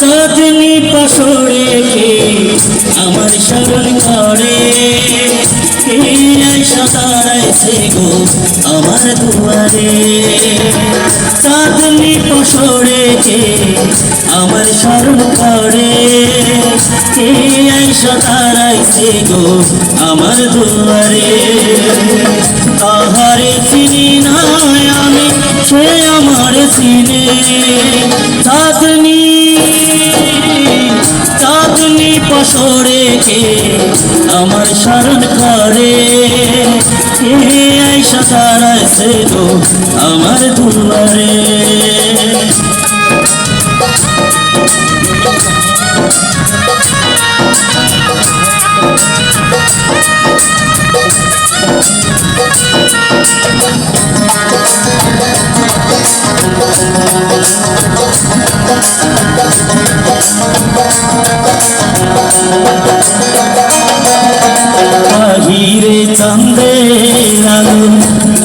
চাঁদনি পাশরে কে আমার স্মরণ করে দাঁড়াইছে গো আমার দুয়ারে। চাঁদনি পাশরে কে আমার স্মরণ করে কে আইসা দাঁড়াইছে গো আমার দুয়ারে। তাহারে চিনি না সে আমার সিনে চাঁদনি চাঁদনি পশরে কে আমার শরণ করে? কে আইসা দাঁড়াইছে গো আমার দুয়ারে চাঁদের আলো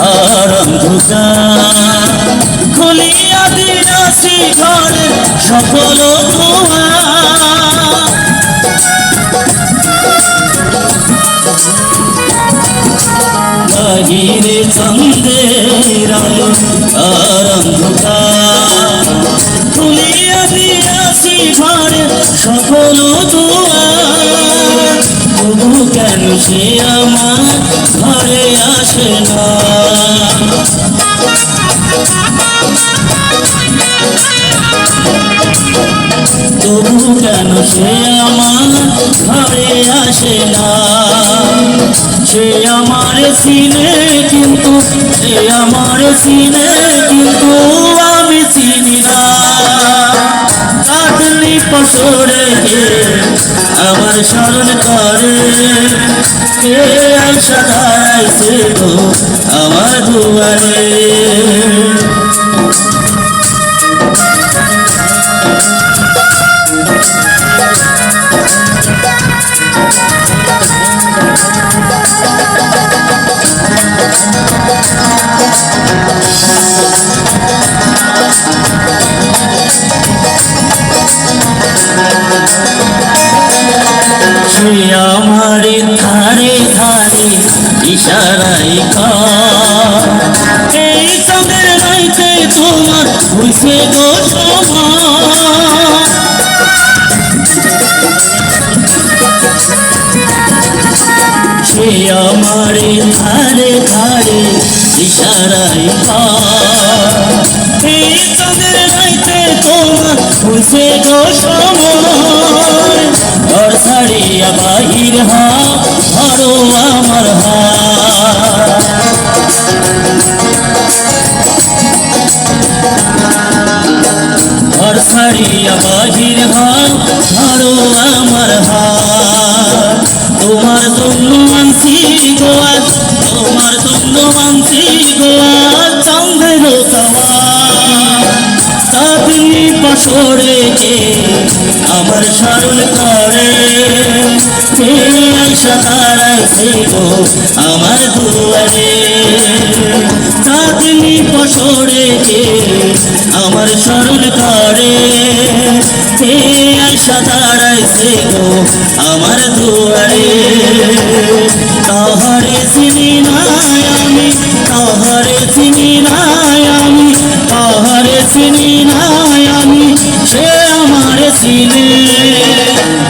আর খুলিয়া দিনাসি ঘরে সকল বাহিরে আর খুলিয়া সকল কেন সে আমার আসে না তবু কেন সে আমার ঘরে আসে না? সে আমার সিনে কিন্তু, সে আমার সিনে কিন্তু আমি চিনি না। কাটলি পশরে আমার স্মরণ করে। কে আইসা দাঁড়াইছে গো আমার দুয়ারে। ধারে ইশারাই এই চাঁদের রাইতে তোমার হইছে গো সে আমার ধারে ধারে ইশারাই এই চাঁদের রাইতে তোমার হইছে গো সময় ঘর ছাড়িয়া বাহির হা ধরো তোমার জন্য মানছি গোয়া তোমার জন্য মানছি গোয়া চন্দ্রের চাঁদনি পাশরে কে আমার স্মরণ করে। আইসা গো আমার দুয়ারে। চাঁদনি পাশরে কে আমার স্মরণ করে। আইসা দাঁড়াইছে আমার দুয়ারে। তাহারে চিনি নাই আমি, তাহারে চিনি নাই আমি, তাহারে চিনি নাই আমি, সে আমার চিনে।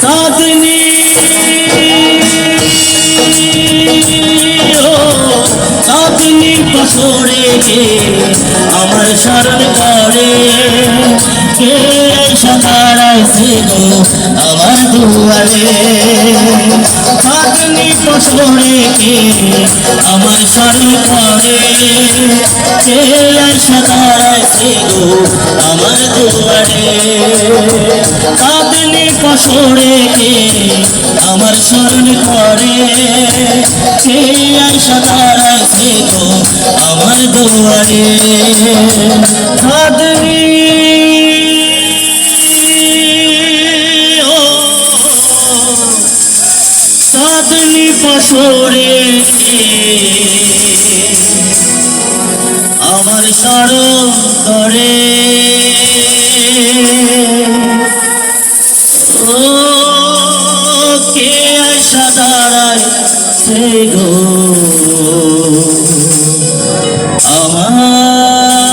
চাঁদনি। চাঁদনি পশরে আমার স্মরণ করে। কে সাদারাইছে গো আমার দুয়ারে চাঁদনি পশরে কে আমার স্মরণ করে কে সাদারাইছে গো আমার দুয়ারে চাঁদনি পশরে কে আমার স্মরণ করে কে আইসা দাঁড়াইছে আমার দুয়ারে চাঁদনি চাঁদনি পশরে আমার স্মরণ করে ও কে আশা দাঁড়ায় সে গো? আমার